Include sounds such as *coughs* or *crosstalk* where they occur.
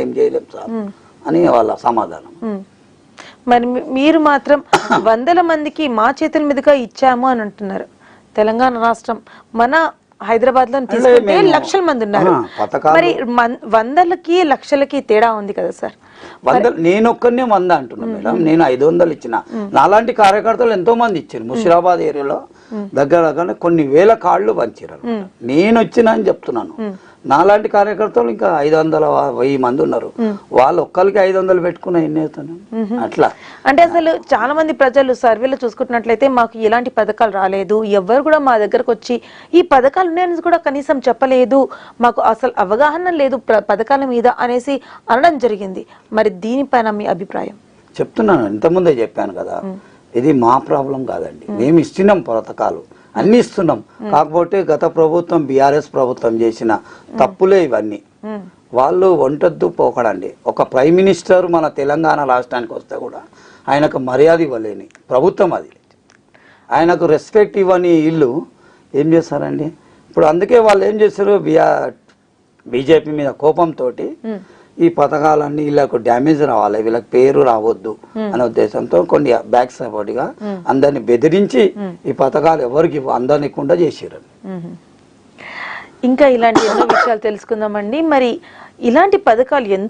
ఏం చేయలేం సార్. అని వాళ్ళ సమాధానం. మరి మీరు మాత్రం *coughs* వందల మందికి మా చేతుల మీదుగా ఇచ్చాము అని అంటున్నారు. తెలంగాణ రాష్ట్రం మన హైదరాబాద్లో తీసుకుంటే లక్షల మంది ఉన్నారు. మరి వందలకి లక్షలకి తేడా ఉంది కదా సార్? వంద నేను ఒక్కనే వంద అంటున్నా మేడం. నేను ఐదు వందలు ఇచ్చిన. నాలాంటి కార్యకర్తలు ఎంతో మంది ఇచ్చారు. ముషిరాబాద్ ఏరియాలో దగ్గర దగ్గర కొన్ని వేల కార్డులు పంచారు. నేను వచ్చిన అని చెప్తున్నాను. నాలాంటి కార్యకర్తలు ఇంకా ఐదు వందల వెయ్యి మంది ఉన్నారు. వాళ్ళు ఒక్కరికి ఐదు వందలు పెట్టుకున్న ఎన్ని అవుతాను అట్లా. అంటే అసలు చాలా మంది ప్రజలు సర్వేలో చూసుకుంటున్నట్లయితే మాకు ఎలాంటి పథకాలు రాలేదు. ఎవరు కూడా మా దగ్గరకు వచ్చి ఈ పథకాలు ఉన్నాయని కూడా కనీసం చెప్పలేదు. మాకు అసలు అవగాహన లేదు పథకాల మీద అనేసి అనడం జరిగింది. మరి దీనిపైన మీ అభిప్రాయం? చెప్తున్నాను. ఇంతకుముందే చెప్పాను కదా. ఇది మా ప్రాబ్లం కాదండి. మేము. ఇస్తున్నాం పథకాలు అన్ని ఇస్తున్నాం. కాకపోతే గత ప్రభుత్వం బీఆర్ఎస్ ప్రభుత్వం చేసిన తప్పులే ఇవన్నీ. వాళ్ళు వంటొద్దు పోకడండి. ఒక ప్రైమ్ మినిస్టర్ మన తెలంగాణ రాష్ట్రానికి వస్తే కూడా ఆయనకు మర్యాద ఇవ్వలేని ప్రభుత్వం అది. ఆయనకు రెస్పెక్ట్ ఇవ్వని ఇల్లు ఏం చేస్తారండి? ఇప్పుడు అందుకే వాళ్ళు ఏం చేస్తారు బిఆర్ బీజేపీ మీద కోపంతో ఈ పథకాలన్నీ వీళ్ళకు డ్యామేజ్ రావాలి వీళ్ళకి పేరు రావద్దు అనే ఉద్దేశంతో కొన్ని బ్యాక్ సపోర్ట్గా అందరిని బెదిరించి ఈ పథకాలు ఎవరికి అందనికుండా చేసారు. ఇంకా ఇలాంటి ఎన్నో విషయాలు తెలుసుకుందామండి. మరి ఇలాంటి పథకాలు ఎందుకు